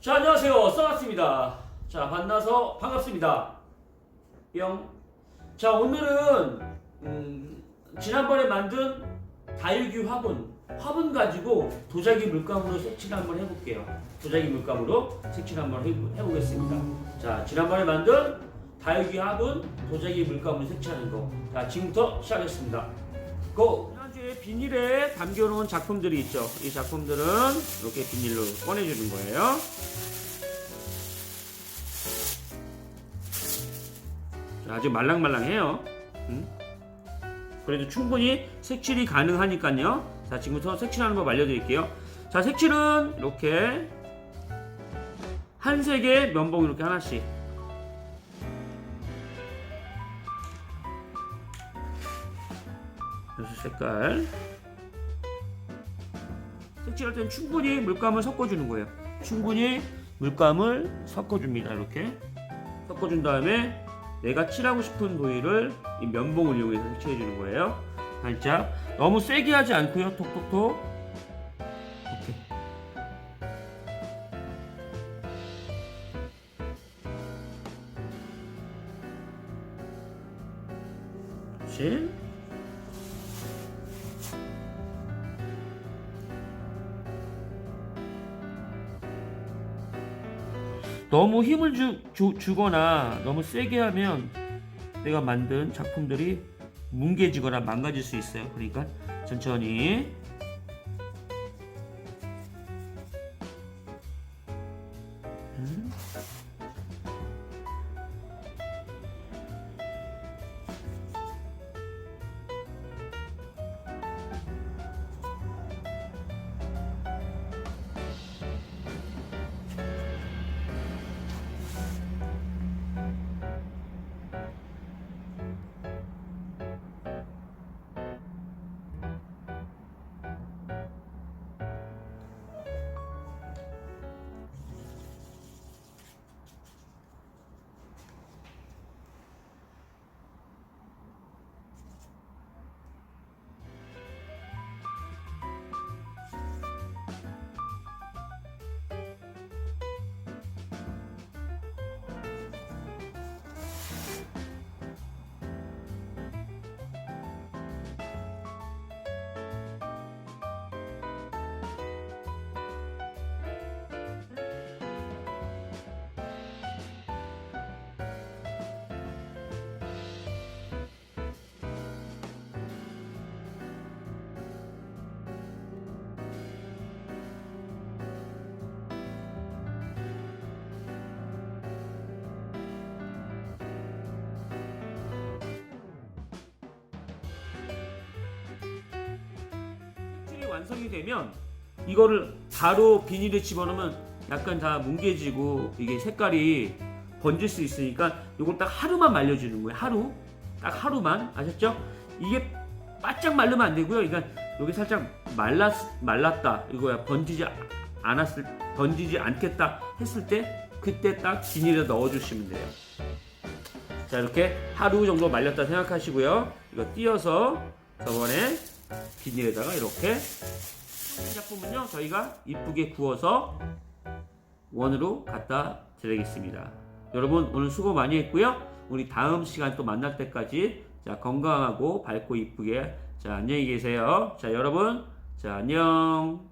자, 안녕하세요. 써놨습니다. 자, 만나서 반갑습니다. 뿅. 자, 오늘은, 음, 지난번에 만든 다육이 화분, 화분 가지고 도자기 물감으로 색칠 한번 해볼게요. 도자기 물감으로 색칠 한번 해- 해보겠습니다. 자, 지난번에 만든 다육이 화분, 도자기 물감으로 색칠하는 거. 자, 지금부터 시작하겠습니다. 고! 비닐에 담겨놓은 작품들이 있죠. 이 작품들은 이렇게 비닐로 꺼내주는 거예요. 자, 아주 말랑말랑해요. 음? 그래도 충분히 색칠이 가능하니까요. 자, 지금부터 색칠하는 법 알려드릴게요. 자, 색칠은 이렇게 한 색의 면봉 이렇게 하나씩. 여섯 색깔. 색칠할 때는 충분히 물감을 섞어주는 거예요. 충분히 물감을 섞어줍니다. 이렇게 섞어준 다음에 내가 칠하고 싶은 부위를 이 면봉을 이용해서 색칠해 주는 거예요. 살짝 너무 세게 하지 않고요. 톡톡톡 이렇게 그렇지. 너무 힘을 주, 주, 주거나 너무 세게 하면 내가 만든 작품들이 뭉개지거나 망가질 수 있어요. 그러니까 천천히 음. 완성이 되면 이거를 바로 비닐에 집어넣으면 약간 다 뭉개지고 이게 색깔이 번질 수 있으니까 이걸 딱 하루만 말려주는 거예요. 하루 딱 하루만 아셨죠? 이게 바짝 말르면 안 되고요. 그러니까 여기 살짝 말랐 말랐다 이거야 번지지 않았을 번지지 않겠다 했을 때 그때 딱 비닐에 넣어주시면 돼요. 자 이렇게 하루 정도 말렸다 생각하시고요. 이거 띄어서 저번에 비닐에다가 이렇게 이 작품은요 저희가 이쁘게 구워서 원으로 갖다 드리겠습니다. 여러분 오늘 수고 많이 했고요. 우리 다음 시간 또 만날 때까지 자 건강하고 밝고 이쁘게 자 안녕히 계세요. 자 여러분 자 안녕.